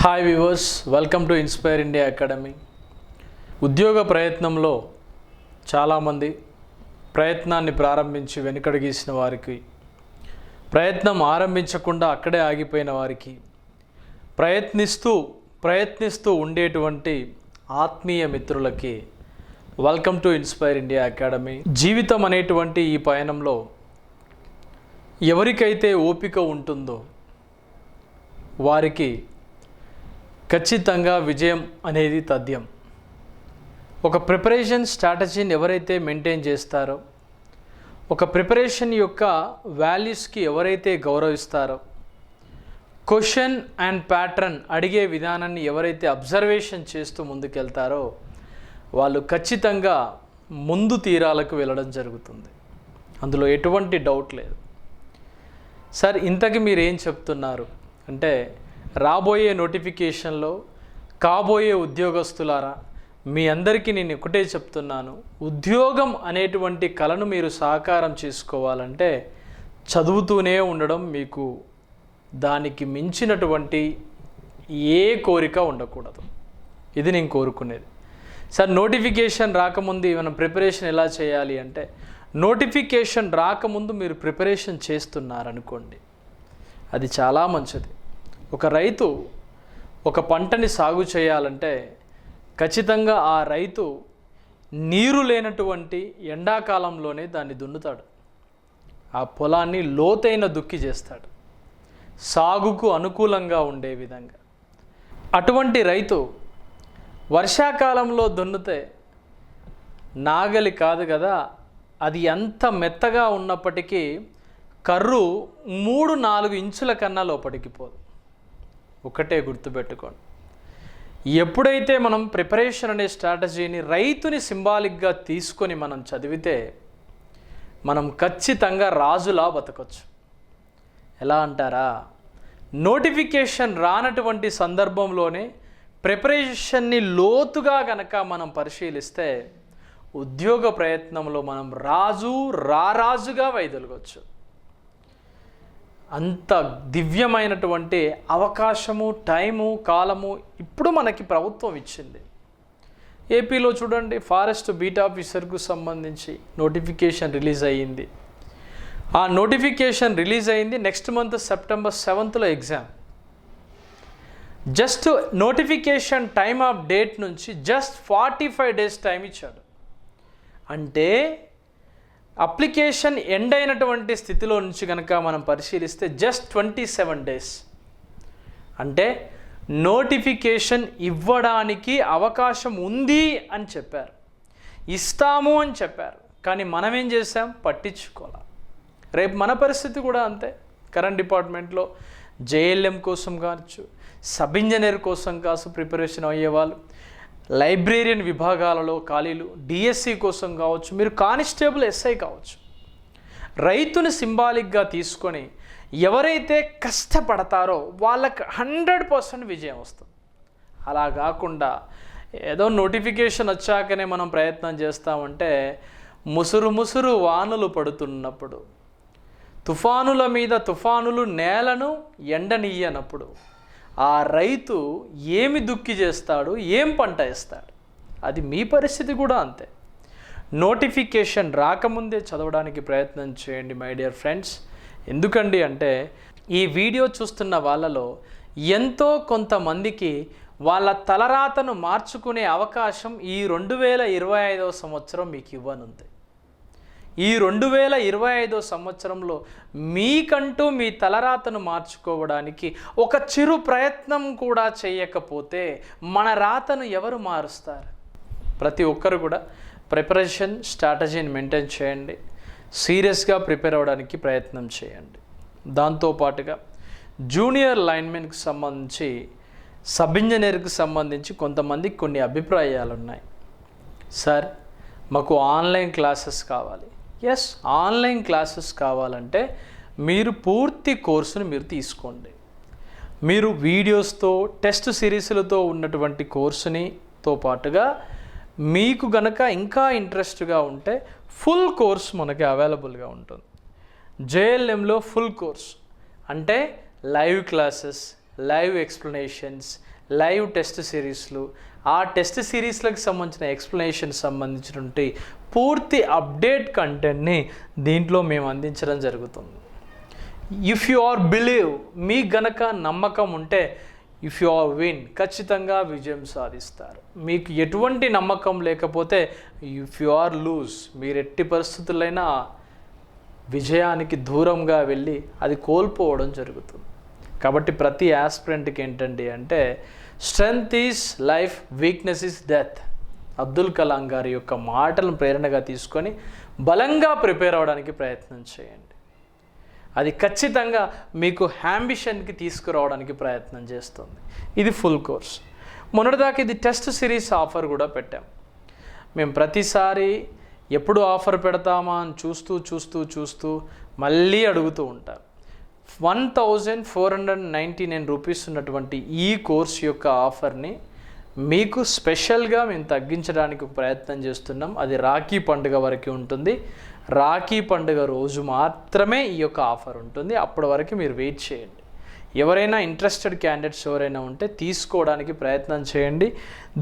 Hi viewers welcome to Inspire India Academy ఉద్యోగ ప్రయత్నంలో చాలామంది ప్రయత్నాన్ని ప్రారంభించి వెనుకడుగీసిన వారికి ప్రయత్నం ఆరంభించకుండా అక్కడే ఆగిపోయిన వారికి ప్రయత్నిస్తూ ప్రయత్నిస్తూ ఉండేటువంటి ఆత్మీయ మిత్రులకి welcome to Inspire India Academy జీవితం అనేటువంటి ఈ పయనంలో ఎవరికైతే ఓపిక ఉంటుందో వారికి ఖచ్చితంగా విజయం అనేది తథ్యం. ఒక ప్రిపరేషన్ స్ట్రాటజీని ఎవరైతే మెయింటైన్ చేస్తారో ఒక ప్రిపరేషన్ యొక్క వాల్యూస్కి ఎవరైతే గౌరవిస్తారో క్వశ్చన్ అండ్ ప్యాటర్న్ అడిగే విధానాన్ని ఎవరైతే అబ్జర్వేషన్ చేస్తూ ముందుకెళ్తారో వాళ్ళు ఖచ్చితంగా ముందు తీరాలకు వెళ్ళడం జరుగుతుంది. అందులో ఎటువంటి డౌట్ లేదు. సార్ ఇంతకి మీరు ఏం చెప్తున్నారు? అంటే రాబోయే నోటిఫికేషన్లో కాబోయే ఉద్యోగస్తులారా మీ అందరికీ నేను ఒకటే చెప్తున్నాను. ఉద్యోగం అనేటువంటి కళను మీరు సాకారం చేసుకోవాలంటే చదువుతూనే ఉండడం మీకు దానికి మించినటువంటి ఏ కోరిక ఉండకూడదు. ఇది నేను కోరుకునేది. సార్ నోటిఫికేషన్ రాకముందు మనం ప్రిపరేషన్ ఎలా చేయాలి అంటే నోటిఫికేషన్ రాకముందు మీరు ప్రిపరేషన్ చేస్తున్నారనుకోండి. అది చాలా మంచిది. ఒక రైతు ఒక పంటని సాగు చేయాలంటే ఖచ్చితంగా ఆ రైతు నీరు లేనటువంటి ఎండాకాలంలోనే దాన్ని దున్నుతాడు. ఆ పొలాన్ని లోతైన దుక్కి చేస్తాడు. సాగుకు అనుకూలంగా ఉండే విధంగా. అటువంటి రైతు వర్షాకాలంలో దున్నుతే నాగలి కాదు కదా అది ఎంత మెత్తగా ఉన్నప్పటికీ కర్రు మూడు నాలుగు ఇంచుల కన్నా లోపలికి పోదు. ఒకటే గుర్తుపెట్టుకోండి. ఎప్పుడైతే మనం ప్రిపరేషన్ అనే స్ట్రాటజీని రైతుని సింబాలిక్గా తీసుకొని మనం చదివితే మనం ఖచ్చితంగా రాజులా బతకచ్చు. ఎలా అంటారా? నోటిఫికేషన్ రానటువంటి సందర్భంలోనే ప్రిపరేషన్ని లోతుగా గనక మనం పరిశీలిస్తే ఉద్యోగ ప్రయత్నంలో మనం రాజు రారాజుగా వైదొలగొచ్చు. అంత దివ్యమైనటువంటి అవకాశము టైము కాలము ఇప్పుడు మనకి ప్రభుత్వం ఇచ్చింది. ఏపీలో చూడండి ఫారెస్ట్ బీట్ ఆఫీసర్కు సంబంధించి నోటిఫికేషన్ రిలీజ్ అయ్యింది. ఆ నోటిఫికేషన్ రిలీజ్ అయింది next month September సెవెంత్లో exam. Just notification time of date నుంచి just forty five days time ఇచ్చాడు. అంటే అప్లికేషన్ ఎండ్ అయినటువంటి స్థితిలో నుంచి కనుక మనం పరిశీలిస్తే జస్ట్ ట్వంటీ సెవెన్ డేస్ అంటే నోటిఫికేషన్ ఇవ్వడానికి అవకాశం ఉంది అని చెప్పారు. ఇస్తాము అని చెప్పారు. కానీ మనం ఏం చేసాం పట్టించుకోవాలి రేపు మన పరిస్థితి కూడా అంతే. కరెంట్ డిపార్ట్మెంట్లో జేఎల్ఎం కోసం కావచ్చు సబ్ ఇంజనీర్ కోసం కాసు ప్రిపరేషన్ అయ్యేవాళ్ళు లైబ్రేరియన్ విభాగాలలో ఖాళీలు డిఎస్సి కోసం కావచ్చు మీరు కానిస్టేబుల్ ఎస్ఐ కావచ్చు. రైతుని సింబాలిక్గా తీసుకొని ఎవరైతే కష్టపడతారో వాళ్ళకి హండ్రెడ్ పర్సెంట్ విజయం వస్తుంది. అలా కాకుండా ఏదో నోటిఫికేషన్ వచ్చాకనే మనం ప్రయత్నం చేస్తామంటే ముసురు ముసురు వానలు పడుతున్నప్పుడు తుఫానుల మీద తుఫానులు నేలను ఎండనీయనప్పుడు ఆ రైతు ఏమి దుక్కి చేస్తాడు ఏం పంట వేస్తాడు? అది మీ పరిస్థితి కూడా అంతే. నోటిఫికేషన్ రాకముందే చదవడానికి ప్రయత్నం చేయండి మై డియర్ ఫ్రెండ్స్. ఎందుకండి అంటే ఈ వీడియో చూస్తున్న వాళ్ళలో ఎంతో కొంతమందికి వాళ్ళ తలరాతను మార్చుకునే అవకాశం ఈ రెండు వేల ఇరవై ఐదవ సంవత్సరం మీకు ఇవ్వనుంది. ఈ రెండు వేల ఇరవై ఐదో సంవత్సరంలో మీకంటూ మీ తలరాతను మార్చుకోవడానికి ఒక చిరు ప్రయత్నం కూడా చేయకపోతే మన రాతను ఎవరు మారుస్తారు? ప్రతి ఒక్కరు కూడా ప్రిపరేషన్ స్ట్రాటజీని మెయింటైన్ చేయండి. సీరియస్గా ప్రిపేర్ అవ్వడానికి ప్రయత్నం చేయండి. దాంతోపాటుగా జూనియర్ లైన్మెన్కి సంబంధించి సబ్ ఇంజనీర్కి సంబంధించి కొంతమందికి కొన్ని అభిప్రాయాలు ఉన్నాయి సార్ మాకు ఆన్లైన్ క్లాసెస్ కావాలి. ఎస్ ఆన్లైన్ క్లాసెస్ కావాలంటే మీరు పూర్తి కోర్సును మీరు తీసుకోండి. మీరు వీడియోస్తో టెస్ట్ సిరీస్లతో ఉన్నటువంటి కోర్సుని తో పాటుగా మీకు గనక ఇంకా ఇంట్రెస్ట్గా ఉంటే ఫుల్ కోర్స్ మనకి అవైలబుల్గా ఉంటుంది. జేఎల్ఎంలో ఫుల్ కోర్స్ అంటే live classes live explanations live test సిరీస్లు ఆ టెస్ట్ సిరీస్లకు సంబంధించిన ఎక్స్ప్లెనేషన్ సంబంధించినటువంటి పూర్తి అప్డేట్ కంటెంట్ని దీంట్లో మేము అందించడం జరుగుతుంది. ఇఫ్ యు ఆర్ బిలీవ్ మీ గనక నమ్మకం ఉంటే ఇఫ్ యు ఆర్ విన్ ఖచ్చితంగా విజయం సాధిస్తారు. మీకు ఎటువంటి నమ్మకం లేకపోతే ఇఫ్ యు ఆర్ లూజ్ మీరు ఎట్టి పరిస్థితులైనా విజయానికి దూరంగా వెళ్ళి అది కోల్పోవడం జరుగుతుంది. కాబట్టి ప్రతి యాస్పిరెంట్కి ఏంటండి అంటే strength is life weakness is death Abdul Kalam గారి యొక్క మాటలను ప్రేరణగా తీసుకొని బలంగా ప్రిపేర్ అవ్వడానికి ప్రయత్నం చేయండి. అది ఖచ్చితంగా మీకు హ్యాంబిషన్కి తీసుకురావడానికి ప్రయత్నం చేస్తుంది. ఇది ఫుల్ కోర్స్ మొన్నటిదాకా ఇది టెస్ట్ సిరీస్ ఆఫర్ కూడా పెట్టాం. మేము ప్రతిసారి ఎప్పుడు ఆఫర్ పెడతామా అని చూస్తూ చూస్తూ చూస్తూ మళ్ళీ అడుగుతూ ఉంటారు one thousand four hundred ninety nine rupees ఉన్నటువంటి ఈ కోర్స్ యొక్క ఆఫర్ని మీకు స్పెషల్గా మేము తగ్గించడానికి ప్రయత్నం చేస్తున్నాం. అది రాఖీ పండుగ వరకు ఉంటుంది. రాఖీ పండుగ రోజు మాత్రమే ఈ యొక్క ఆఫర్ ఉంటుంది. అప్పటి వరకు మీరు వెయిట్ చేయండి. ఎవరైనా ఇంట్రెస్టెడ్ క్యాండిడేట్స్ ఎవరైనా ఉంటే తీసుకోవడానికి ప్రయత్నం చేయండి.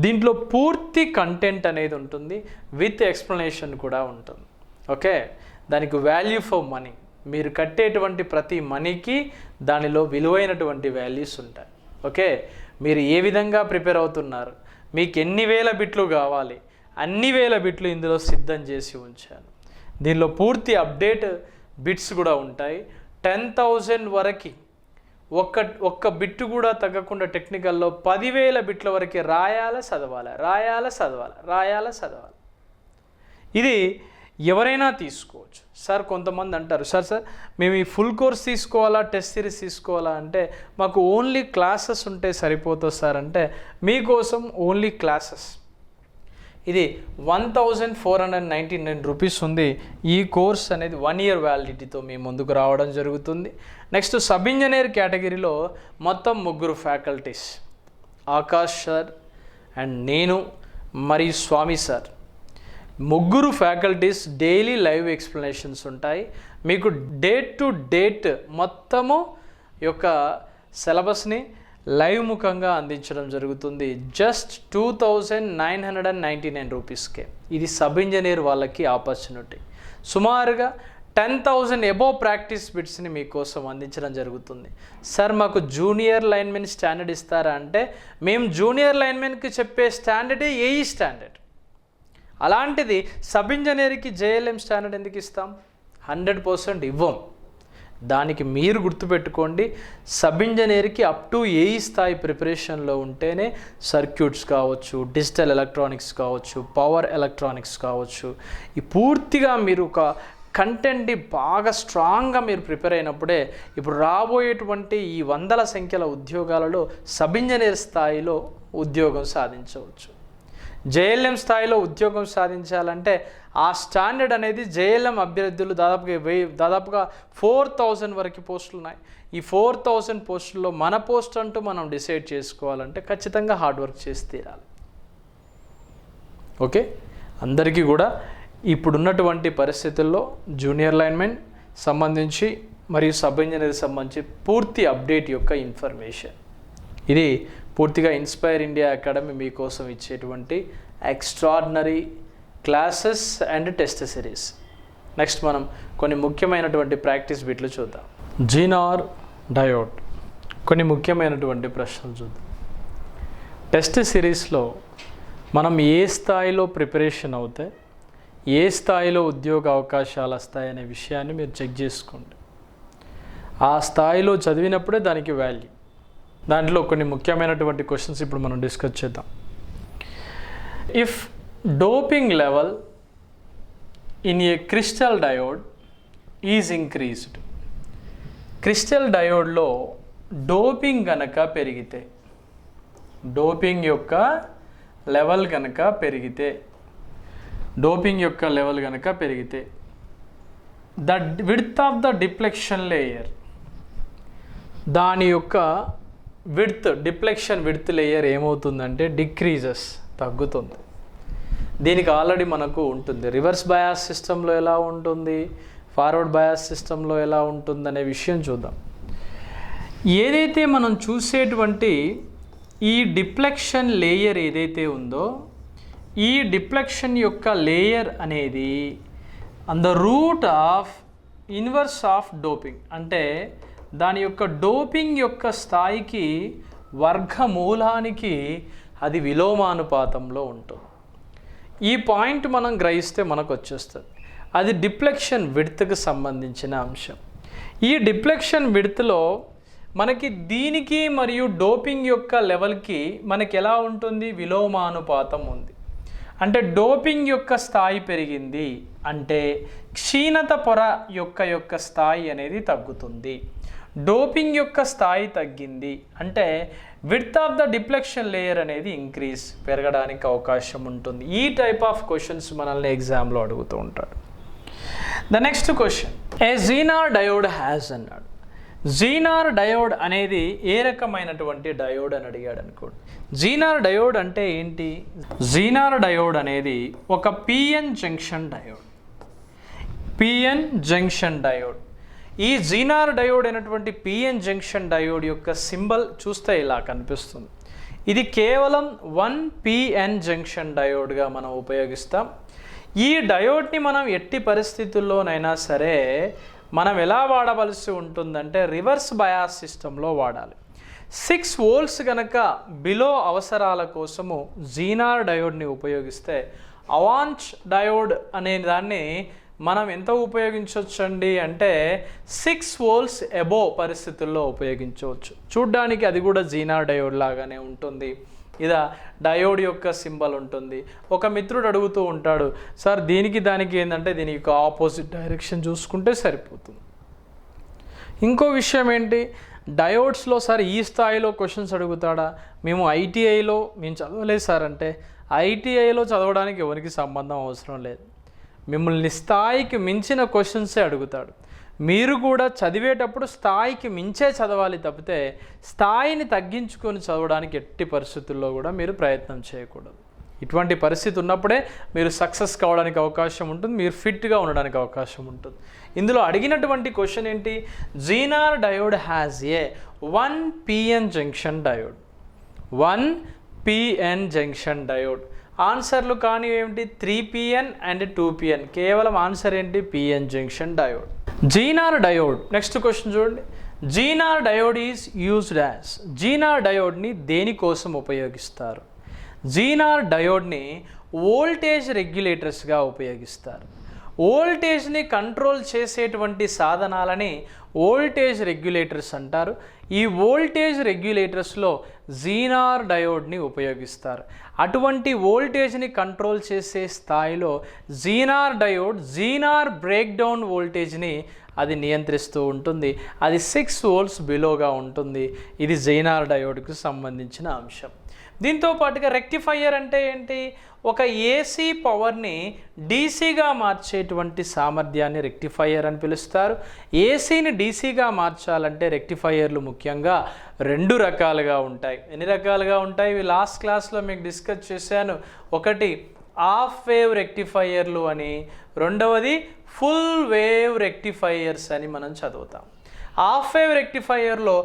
దీంట్లో పూర్తి కంటెంట్ అనేది ఉంటుంది. విత్ ఎక్స్ప్లెనేషన్ కూడా ఉంటుంది. ఓకే దానికి వాల్యూ ఫర్ మనీ మీరు కట్టేటువంటి ప్రతి మనీకి దానిలో విలువైనటువంటి వాల్యూస్ ఉంటాయి. ఓకే? మీరు ఏ విధంగా ప్రిపేర్ అవుతున్నారు? మీకు ఎన్ని వేల బిట్లు కావాలి? అన్ని వేల బిట్లు ఇందులో సిద్ధం చేసి ఉంచాను. దీనిలో పూర్తి అప్డేట్ బిట్స్ కూడా ఉంటాయి. టెన్ థౌజండ్ వరకు ఒక్క ఒక్క బిట్టు కూడా తగ్గకుండా టెక్నికల్లో పదివేల బిట్ల వరకు రాయాల చదవాలి? రాయాల చదవాలి? రాయాల చదవాలి? ఇది ఎవరైనా తీసుకోవచ్చు. సార్ కొంతమంది అంటారు సార్ సార్ మేము ఈ ఫుల్ కోర్స్ తీసుకోవాలా టెస్ట్ సిరీస్ తీసుకోవాలా? అంటే మాకు ఓన్లీ క్లాసెస్ ఉంటే సరిపోతుంది సార్. అంటే మీకోసం ఓన్లీ క్లాసెస్. ఇది one thousand four hundred ninety nine rupees ఉంది. ఈ కోర్స్ అనేది వన్ ఇయర్ వ్యాలిడిటీతో మీ ముందుకు రావడం జరుగుతుంది. నెక్స్ట్ సబ్ ఇంజనీర్ కేటగిరీలో మొత్తం ముగ్గురు ఫ్యాకల్టీస్. ఆకాష్ సార్ అండ్ నేను మరియు స్వామి సార్. ముగ్గురు ఫ్యాకల్టీస్ డైలీ లైవ్ ఎక్స్ప్లెనేషన్స్ ఉంటాయి. మీకు డేట్ టు డేట్ మొత్తము యొక్క సిలబస్ని లైవ్ ముఖంగా అందించడం జరుగుతుంది. Just two thousand nine hundred and ninety nine రూపీస్కే. ఇది సబ్ ఇంజనీర్ వాళ్ళకి ఆపర్చునిటీ. సుమారుగా టెన్ థౌజండ్ ఎబో ప్రాక్టీస్ బిట్స్ని మీకోసం అందించడం జరుగుతుంది. సార్ మాకు జూనియర్ లైన్మెన్ స్టాండర్డ్ ఇస్తారా అంటే మేము జూనియర్ లైన్మెన్కి చెప్పే స్టాండర్డే ఏఈ స్టాండర్డ్. అలాంటిది సబ్ ఇంజనీర్కి జేఎల్ఎం స్టాండర్డ్ ఎందుకు ఇస్తాం? హండ్రెడ్ పర్సెంట్ ఇవ్వం. దానికి మీరు గుర్తుపెట్టుకోండి సబ్ ఇంజనీర్కి అప్ టు ఏ స్థాయి ప్రిపరేషన్లో ఉంటేనే సర్క్యూట్స్ కావచ్చు డిజిటల్ ఎలక్ట్రానిక్స్ కావచ్చు పవర్ ఎలక్ట్రానిక్స్ కావచ్చు ఈ పూర్తిగా మీరు ఒక కంటెంట్ని బాగా స్ట్రాంగ్గా మీరు ప్రిపేర్ అయినప్పుడే ఇప్పుడు రాబోయేటువంటి ఈ వందల సంఖ్యల ఉద్యోగాలలో సబ్ ఇంజనీర్ స్థాయిలో ఉద్యోగం సాధించవచ్చు. జేఎల్ఎం స్థాయిలో ఉద్యోగం సాధించాలంటే ఆ స్టాండర్డ్ అనేది జేఎల్ఎం అభ్యర్థులు దాదాపుగా వెయ్యి దాదాపుగా ఫోర్ థౌజండ్ వరకు పోస్టులు ఉన్నాయి. ఈ ఫోర్ థౌజండ్ పోస్టుల్లో మన పోస్ట్ అంటూ మనం డిసైడ్ చేసుకోవాలంటే ఖచ్చితంగా హార్డ్ వర్క్ చేసి తీరాలి. ఓకే? అందరికీ కూడా ఇప్పుడున్నటువంటి పరిస్థితుల్లో జూనియర్ లైన్మెన్ సంబంధించి మరియు సబ్ ఇంజనీర్ సంబంధించి పూర్తి అప్డేట్ యొక్క ఇన్ఫర్మేషన్. ఇది పూర్తిగా ఇన్స్పైర్ ఇండియా అకాడమీ మీకోసం ఇచ్చేటువంటి extraordinary classes and test series next మనం కొన్ని ముఖ్యమైనటువంటి ప్రాక్టీస్ బిట్లు చూద్దాం. జీనార్ డయోడ్ కొన్ని ముఖ్యమైనటువంటి ప్రశ్నలు చూద్దాం. టెస్ట్ సిరీస్లో మనం ఏ స్థాయిలో ప్రిపరేషన్ అవుతే ఏ స్థాయిలో ఉద్యోగ అవకాశాలు వస్తాయనే విషయాన్ని మీరు చెక్ చేసుకోండి. ఆ స్థాయిలో చదివినప్పుడే దానికి వాల్యూ దాంట్లో కొన్ని ముఖ్యమైనటువంటి క్వశ్చన్స్ ఇప్పుడు మనం డిస్కస్ చేద్దాం. If doping level in a crystal diode is increased crystal డయోడ్లో doping గనక పెరిగితే డోపింగ్ యొక్క లెవెల్ కనుక పెరిగితే డోపింగ్ యొక్క లెవెల్ కనుక పెరిగితే the width of the depletion layer దాని యొక్క విడ్త్ డిప్లెక్షన్ విడ్త్ లేయర్ ఏమవుతుందంటే డిక్రీజెస్ తగ్గుతుంది. దీనికి ఆల్రెడీ మనకు ఉంటుంది. రివర్స్ బయాస్ సిస్టంలో ఎలా ఉంటుంది? ఫార్వర్డ్ బయాస్ సిస్టంలో ఎలా ఉంటుంది అనే విషయం చూద్దాం. ఏదైతే మనం చూసేటువంటి ఈ డిప్లెక్షన్ లేయర్ ఏదైతే ఉందో ఈ డిప్లెక్షన్ యొక్క లేయర్ అనేది on the root of inverse of doping అంటే దాని యొక్క డోపింగ్ యొక్క స్థాయికి వర్గమూలానికి అది విలోమానుపాతంలో ఉంటుంది. ఈ పాయింట్ మనం గ్రహిస్తే మనకు వచ్చేస్తుంది. అది డిప్లెక్షన్ విడతకు సంబంధించిన అంశం. ఈ డిప్లెక్షన్ విడతలో మనకి దీనికి మరియు డోపింగ్ యొక్క లెవెల్కి మనకి ఎలా ఉంటుంది? విలోమానుపాతం ఉంది. అంటే డోపింగ్ యొక్క స్థాయి పెరిగింది అంటే క్షీణత పొర యొక్క యొక్క స్థాయి అనేది తగ్గుతుంది. డోపింగ్ యొక్క స్థాయి తగ్గింది. అంటే width of the depletion layer అనేది ఇంక్రీజ్ పెరగడానికి అవకాశం ఉంటుంది. ఈ టైప్ ఆఫ్ క్వశ్చన్స్ మనల్ని ఎగ్జామ్లో అడుగుతూ ఉంటాడు. The next question a zener diode has అన్నాడు. జీనార్ డయోడ్ అనేది ఏ రకమైనటువంటి డయోడ్ అని అడిగాడు అనుకోండి. జీనార్ డయోడ్ అంటే ఏంటి? జీనార్ డయోడ్ అనేది ఒక PN junction diode PN junction diode ఈ జీనార్ డయోడ్ అయినటువంటి పిఎన్ జంక్షన్ డయోడ్ యొక్క సింబల్ చూస్తే ఇలా కనిపిస్తుంది. ఇది కేవలం వన్ పిఎన్ జంక్షన్ డయోడ్గా మనం ఉపయోగిస్తాం. ఈ డయోడ్ని మనం ఎట్టి పరిస్థితుల్లోనైనా సరే మనం ఎలా వాడవలసి ఉంటుందంటే రివర్స్ బయాస్ సిస్టంలో వాడాలి. సిక్స్ వోల్ట్స్ కనుక బిలో అవసరాల కోసము జీనార్ డయోడ్ని ఉపయోగిస్తే అవాంచ్ డయోడ్ అనే దాన్ని మనం ఎంత ఉపయోగించవచ్చండి అంటే సిక్స్ వోల్స్ ఎబో పరిస్థితుల్లో ఉపయోగించవచ్చు. చూడ్డానికి అది కూడా జీనా డయోడ్ లాగానే ఉంటుంది. ఇదా డయోడ్ యొక్క సింబల్ ఉంటుంది. ఒక మిత్రుడు అడుగుతూ ఉంటాడు సార్ దీనికి దానికి ఏంటంటే దీని యొక్క ఆపోజిట్ డైరెక్షన్ చూసుకుంటే సరిపోతుంది. ఇంకో విషయం ఏంటి? డయోడ్స్లో సార్ ఈ స్థాయిలో క్వశ్చన్స్ అడుగుతాడా? మేము ఐటీఐలో మేము చదవలేదు సార్ అంటే ఐటీఐలో చదవడానికి ఎవరికి సంబంధం అవసరం లేదు. మిమ్మల్ని స్థాయికి మించిన క్వశ్చన్సే అడుగుతాడు. మీరు కూడా చదివేటప్పుడు స్థాయికి మించే చదవాలి తప్పితే స్థాయిని తగ్గించుకొని చదవడానికి ఎట్టి పరిస్థితుల్లో కూడా మీరు ప్రయత్నం చేయకూడదు. ఇటువంటి పరిస్థితి ఉన్నప్పుడే మీరు సక్సెస్ కావడానికి అవకాశం ఉంటుంది మీరు ఫిట్గా ఉండడానికి అవకాశం ఉంటుంది. ఇందులో అడిగినటువంటి క్వశ్చన్ ఏంటి? Zener diode has a one PN junction diode. One PN junction diode. ఆన్సర్లు కానీ ఏమిటి three PN and two PN కేవలం ఆన్సర్ ఏంటి? PN junction diode. Zener diode. Next question చూడండి. Zener diode is used as. Zener డయోడ్ని దేనికోసం ఉపయోగిస్తారు? Zener డయోడ్ని voltage రెగ్యులేటర్స్గా ఉపయోగిస్తారు. వోల్టేజ్ని కంట్రోల్ చేసేటువంటి సాధనాలని వోల్టేజ్ రెగ్యులేటర్స్ అంటారు. ఈ వోల్టేజ్ రెగ్యులేటర్స్లో జీనార్ డయోడ్ని ఉపయోగిస్తారు. అటువంటి వోల్టేజ్ని కంట్రోల్ చేసే స్థాయిలో జీనార్ డయోడ్ జీనార్ బ్రేక్డౌన్ వోల్టేజ్ని అది నియంత్రిస్తూ ఉంటుంది. అది సిక్స్ వోల్ట్స్ బిలోగా ఉంటుంది. ఇది జైనార్ డయోడ్కు సంబంధించిన అంశం. దీంతో పాటుగా రెక్టిఫైయర్ అంటే ఏంటి? ఒక ఏసీ పవర్ని డీసీగా మార్చేటువంటి సామర్థ్యాన్ని రెక్టిఫైయర్ అని పిలుస్తారు. ఏసీని డీసీగా మార్చాలంటే రెక్టిఫైయర్లు ముఖ్యంగా రెండు రకాలుగా ఉంటాయి. ఎన్ని రకాలుగా ఉంటాయి? ఇవి లాస్ట్ క్లాస్లో మీకు డిస్కస్ చేశాను. ఒకటి హాఫ్ వేవ్ రెక్టిఫైయర్లు అని. రెండవది ఫుల్ వేవ్ రెక్టిఫైయర్స్ అని మనం చదువుతాం. హాఫ్ వేవ్ రెక్టిఫైయర్లో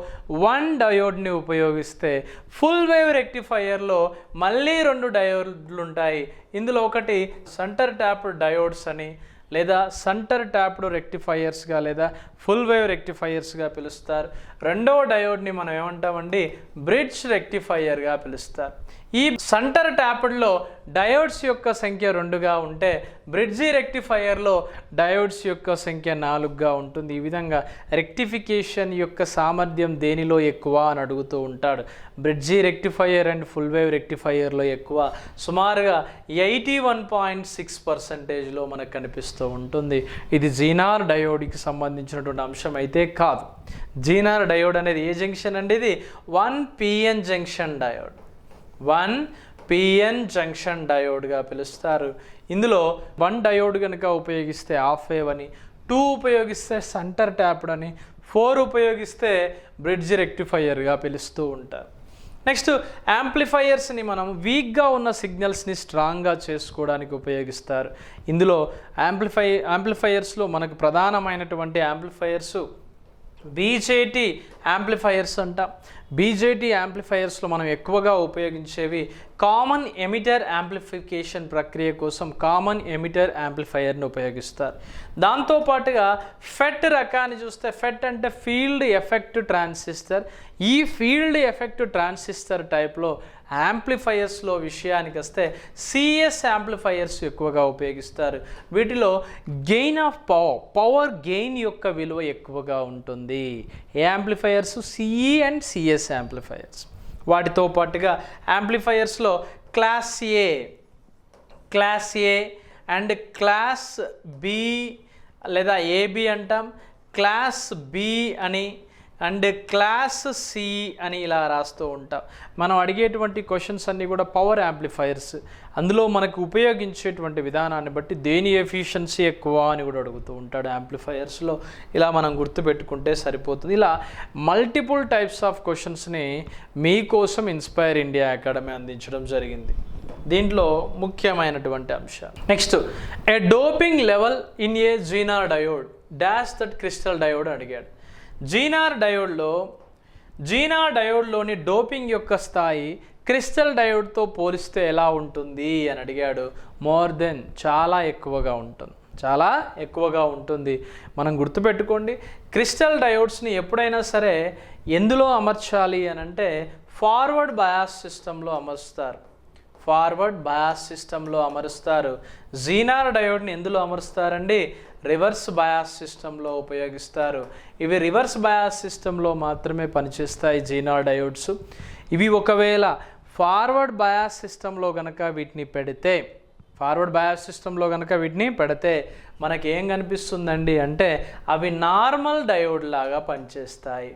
వన్ డయోడ్ని ఉపయోగిస్తే ఫుల్ వేవ్ రెక్టిఫైయర్లో మళ్ళీ రెండు డయోడ్లు ఉంటాయి. ఇందులో ఒకటి సెంటర్ ట్యాప్డ్ డయోడ్స్ అని లేదా సెంటర్ ట్యాప్డ్ రెక్టిఫైయర్స్గా లేదా ఫుల్ వేవ్ రెక్టిఫైయర్స్గా పిలుస్తారు. రెండవ డయోడ్ని మనం ఏమంటామండి? బ్రిడ్జ్ రెక్టిఫైయర్గా పిలుస్తారు. ఈ సెంటర్ ట్యాప్డ్లో డయోడ్స్ యొక్క సంఖ్య రెండుగా ఉంటే బ్రిడ్జి రెక్టిఫైయర్లో డయోడ్స్ యొక్క సంఖ్య నాలుగుగా ఉంటుంది. ఈ విధంగా రెక్టిఫికేషన్ యొక్క సామర్థ్యం దేనిలో ఎక్కువ అని అడుగుతూ ఉంటాడు. Bridge rectifier and full wave రెక్టిఫైయర్లో ఎక్కువ సుమారుగా ఎయిటీ వన్ పాయింట్ సిక్స్ పర్సెంటేజ్లో మనకు కనిపిస్తూ ఉంటుంది. ఇది జీనార్ డయోడ్కి సంబంధించినటువంటి అంశం అయితే కాదు. జీనార్ డయోడ్ అనేది ఏ జంక్షన్ అండి ఇది? One PN junction diode. One PN junction డయోడ్గా పిలుస్తారు. ఇందులో వన్ డయోడ్ కనుక ఉపయోగిస్తే ఆఫ్ వేవ్ అని టూ ఉపయోగిస్తే సెంటర్ ట్యాప్డ్ అని ఫోర్ ఉపయోగిస్తే బ్రిడ్జ్ రెక్టిఫైయర్గా పిలుస్తూ ఉంటారు. నెక్స్ట్ యాంప్లిఫైయర్స్ని మనం వీక్గా ఉన్న సిగ్నల్స్ని స్ట్రాంగ్గా చేసుకోవడానికి ఉపయోగిస్తారు. ఇందులో యాంప్లిఫై యాంప్లిఫైయర్స్లో మనకు ప్రధానమైనటువంటి యాంప్లిఫైయర్స్ బీజేటీ యాంప్లిఫైయర్స్ అంట. బీజేటీ యాంప్లిఫైయర్స్లో మనం ఎక్కువగా ఉపయోగించేవి కామన్ ఎమిటర్ యాంప్లిఫికేషన్ ప్రక్రియ కోసం కామన్ ఎమిటర్ యాంప్లిఫైయర్ని ఉపయోగిస్తారు. దాంతోపాటుగా ఫెట్ రకాన్ని చూస్తే ఫెట్ అంటే ఫీల్డ్ ఎఫెక్ట్ ట్రాన్సిస్టర్. ఈ ఫీల్డ్ ఎఫెక్ట్ ట్రాన్సిస్టర్ టైప్లో యాంప్లిఫైయర్స్లో విషయానికి వస్తే సిఎస్ యాంప్లిఫైయర్స్ ఎక్కువగా ఉపయోగిస్తారు. వీటిలో gain of power power gain యొక్క విలువ ఎక్కువగా ఉంటుంది. ఏ amplifiers? CE and CS amplifiers. వాటితో పాటుగా యాంప్లిఫైయర్స్లో class A class A and class B లేదా ఏబి అంటాం? క్లాస్ బి అని అండ్ క్లాస్ సి అని ఇలా రాస్తూ ఉంటాం. మనం అడిగేటువంటి క్వశ్చన్స్ అన్నీ కూడా పవర్ యాంప్లిఫైయర్స్. అందులో మనకు ఉపయోగించేటువంటి విధానాన్ని బట్టి దేని ఎఫిషియన్సీ ఎక్కువ అని కూడా అడుగుతూ ఉంటాడు యాంప్లిఫైయర్స్లో ఇలా మనం గుర్తుపెట్టుకుంటే సరిపోతుంది. ఇలా మల్టిపుల్ టైప్స్ ఆఫ్ క్వశ్చన్స్ని మీకోసం ఇన్స్పైర్ ఇండియా అకాడమీ అందించడం జరిగింది. దీంట్లో ముఖ్యమైనటువంటి అంశాలు. Next a doping level in a zener diode? Dash that crystal diode అడిగాడు. జీనార్ డయోడ్లో జీనార్ డయోడ్లోని డోపింగ్ యొక్క స్థాయి క్రిస్టల్ డయోడ్తో పోలిస్తే ఎలా ఉంటుంది అని అడిగాడు. మోర్ దెన్ చాలా ఎక్కువగా ఉంటుంది. చాలా ఎక్కువగా ఉంటుంది. మనం గుర్తుపెట్టుకోండి క్రిస్టల్ డయోడ్స్ని ఎప్పుడైనా సరే ఎందులో అమర్చాలి అని అంటే ఫార్వర్డ్ బయాస్ సిస్టంలో అమరుస్తారు. ఫార్వర్డ్ బయాస్ సిస్టంలో అమరుస్తారు. జీనార్ డయోడ్ని ఎందులో అమరుస్తారండి? రివర్స్ బయాస్ సిస్టంలో ఉపయోగిస్తారు. ఇవి రివర్స్ బయాస్ సిస్టంలో మాత్రమే పనిచేస్తాయి జీనా డయోడ్స్. ఇవి ఒకవేళ ఫార్వర్డ్ బయాస్ సిస్టంలో కనుక వీటిని పెడితే ఫార్వర్డ్ బయాస్ సిస్టంలో కనుక వీటిని పెడితే మనకి ఏం కనిపిస్తుందండి అంటే అవి నార్మల్ డయోడ్ లాగా పనిచేస్తాయి.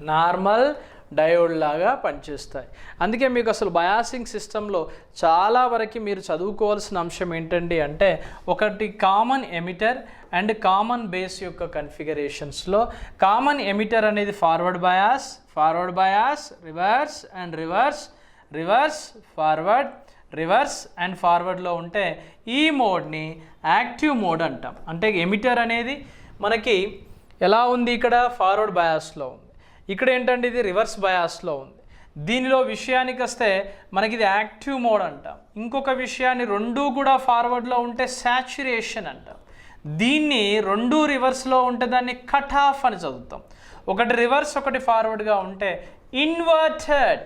నార్మల్ డయోడ్ లాగా పనిచేస్తాయి. అందుకే మీకు అసలు బయాసింగ్ సిస్టంలో చాలా వరకు మీరు చదువుకోవాల్సిన అంశం ఏంటండి అంటే ఒకటి common emitter and common base యొక్క కన్ఫిగరేషన్స్లో. కామన్ ఎమిటర్ అనేది forward bias forward bias reverse and reverse reverse forward reverse and ఫార్వర్డ్లో ఉంటే ఈ మోడ్ని యాక్టివ్ మోడ్ అంటాం. అంటే ఎమిటర్ అనేది మనకి ఎలా ఉంది ఇక్కడ? ఫార్వర్డ్ బయాస్లో ఉంది. ఇక్కడ ఏంటంటే ఇది రివర్స్ బయాస్లో ఉంది. దీనిలో విషయానికి వస్తే మనకి ఇది యాక్టివ్ మోడ్ అంటాం. ఇంకొక విషయాన్ని రెండూ కూడా ఫార్వర్డ్లో ఉంటే శాచురేషన్ అంటాం. దీన్ని రెండు రివర్స్లో ఉంటే దాన్ని కట్ ఆఫ్ అని చదువుతాం. ఒకటి రివర్స్ ఒకటి ఫార్వర్డ్గా ఉంటే ఇన్వర్టెడ్.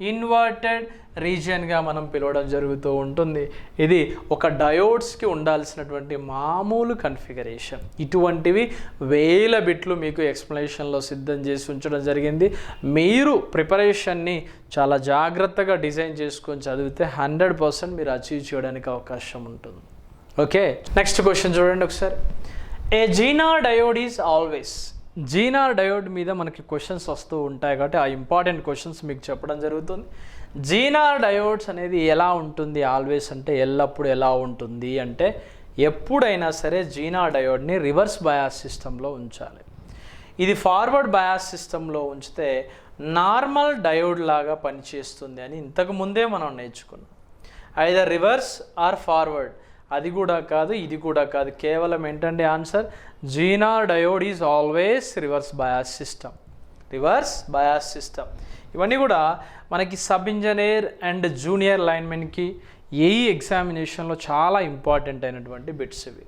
ఇన్వర్టెడ్ రీజియన్గా మనం పిలవడం జరుగుతూ ఉంటుంది. ఇది ఒక డయోడ్స్కి ఉండాల్సినటువంటి మామూలు కన్ఫిగరేషన్. ఇటువంటివి వేల బిట్లు మీకు ఎక్స్ప్లెనేషన్లో సిద్ధం చేసి ఉంచడం జరిగింది. మీరు ప్రిపరేషన్ని చాలా జాగ్రత్తగా డిజైన్ చేసుకొని చదివితే హండ్రెడ్ పర్సెంట్ మీరు అచీవ్ చేయడానికి అవకాశం ఉంటుంది. ఓకే? నెక్స్ట్ క్వశ్చన్ చూడండి ఒకసారి. A zener diode is always zener diode మీద మనకి క్వశ్చన్స్ వస్తూ ఉంటాయి కాబట్టి ఆ ఇంపార్టెంట్ క్వశ్చన్స్ మీకు చెప్పడం జరుగుతుంది. జీనార్ డయోడ్స్ అనేది ఎలా ఉంటుంది? ఆల్వేస్ అంటే ఎల్లప్పుడూ ఎలా ఉంటుంది? అంటే ఎప్పుడైనా సరే జీనార్ డయోడ్ని రివర్స్ బయాస్ సిస్టంలో ఉంచాలి. ఇది ఫార్వర్డ్ బయాస్ సిస్టంలో ఉంచితే నార్మల్ డయోడ్ లాగా పనిచేస్తుంది అని ఇంతకు ముందే మనం నేర్చుకున్నాం. ఐదర్ రివర్స్ ఆర్ ఫార్వర్డ్ అది కూడా కాదు ఇది కూడా కాదు. కేవలం ఏంటంటే answer? Zener diode is always reverse bias system reverse bias system ఇవన్నీ కూడా మనకి సబ్ ఇంజనీర్ అండ్ జూనియర్ లైన్మెన్కి ఏఈ ఎగ్జామినేషన్లో చాలా ఇంపార్టెంట్ అయినటువంటి బిట్స్ ఇవి.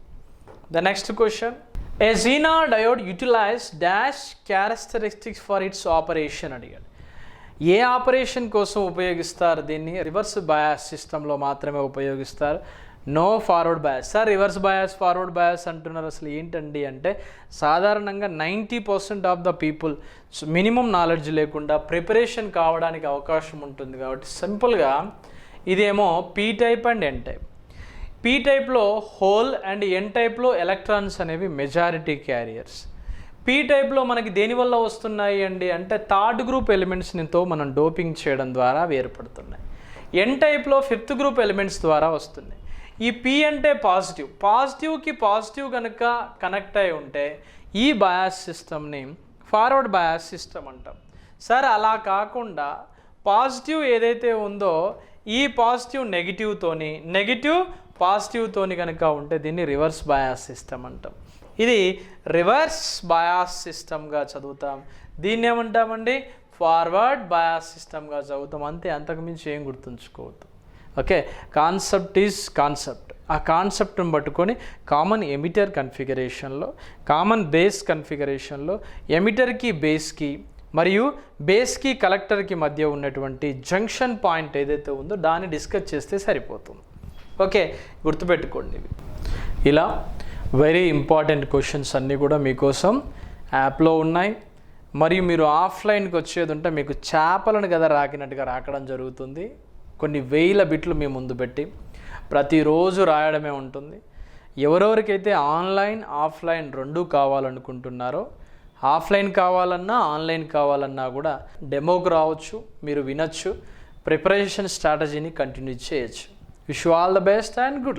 The next question a zener diode utilize dash characteristics for its operation అడిగాడు. ఏ ఆపరేషన్ కోసం ఉపయోగిస్తారు? దీన్ని రివర్స్ బయాస్ సిస్టంలో మాత్రమే ఉపయోగిస్తారు. No forward bias sir reverse bias forward bias అంటున్నారు అసలు ఏంటండి అంటే సాధారణంగా ninety percent of the people minimum knowledge లేకుండా ప్రిపరేషన్ కావడానికి అవకాశం ఉంటుంది కాబట్టి సింపుల్గా ఇదేమో P type and N type P టైప్లో హోల్ అండ్ ఎన్ టైప్లో ఎలక్ట్రాన్స్ అనేవి మెజారిటీ క్యారియర్స్ పీ టైప్లో మనకి దేనివల్ల వస్తున్నాయి అండి అంటే థర్డ్ గ్రూప్ ఎలిమెంట్స్నితో మనం డోపింగ్ చేయడం ద్వారా ఏర్పడుతున్నాయి. ఎన్ టైప్లో ఫిఫ్త్ గ్రూప్ ఎలిమెంట్స్ ద్వారా వస్తున్నాయి. ఈ పి అంటే పాజిటివ్ పాజిటివ్కి పాజిటివ్ కనుక కనెక్ట్ అయి ఉంటే ఈ బయాస్ సిస్టమ్ని ఫార్వర్డ్ బయాస్ సిస్టమ్ అంటాం. సార్ అలా కాకుండా పాజిటివ్ ఏదైతే ఉందో ఈ పాజిటివ్ నెగిటివ్తోని నెగిటివ్ పాజిటివ్తోని కనుక ఉంటే దీన్ని రివర్స్ బయాస్ సిస్టమ్ అంటాం. ఇది రివర్స్ బయాస్ సిస్టమ్గా చదువుతాం. దీన్ని ఏమంటామండి? ఫార్వర్డ్ బయాస్ సిస్టమ్గా చదువుతాం. అంతే అంతకుమించి ఏం గుర్తుంచుకోవద్దు. ఓకే? Concept is concept. ఆ కాన్సెప్ట్ని పట్టుకొని కామన్ ఎమిటర్ కన్ఫిగరేషన్లో కామన్ బేస్ కన్ఫిగరేషన్లో ఎమిటర్కి బేస్కి మరియు బేస్కి కలెక్టర్కి మధ్య ఉన్నటువంటి జంక్షన్ పాయింట్ ఏదైతే ఉందో దాన్ని డిస్కస్ చేస్తే సరిపోతుంది. ఓకే? గుర్తుపెట్టుకోండి ఇలా వెరీ ఇంపార్టెంట్ క్వశ్చన్స్ అన్నీ కూడా మీకోసం యాప్లో ఉన్నాయి. మరియు మీరు ఆఫ్లైన్కి వచ్చేది ఉంటే మీకు చేపలను కదా రాకినట్టుగా రాకడం జరుగుతుంది. కొన్ని వేల బిట్లు మీ ముందు పెట్టి ప్రతిరోజు రాయడమే ఉంటుంది. ఎవరెవరికైతే ఆన్లైన్ ఆఫ్లైన్ రెండూ కావాలనుకుంటున్నారో ఆఫ్లైన్ కావాలన్నా ఆన్లైన్ కావాలన్నా కూడా డెమోకు రావచ్చు మీరు వినొచ్చు ప్రిపరేషన్ స్ట్రాటజీని కంటిన్యూ చేయొచ్చు. Wish all the best and good luck.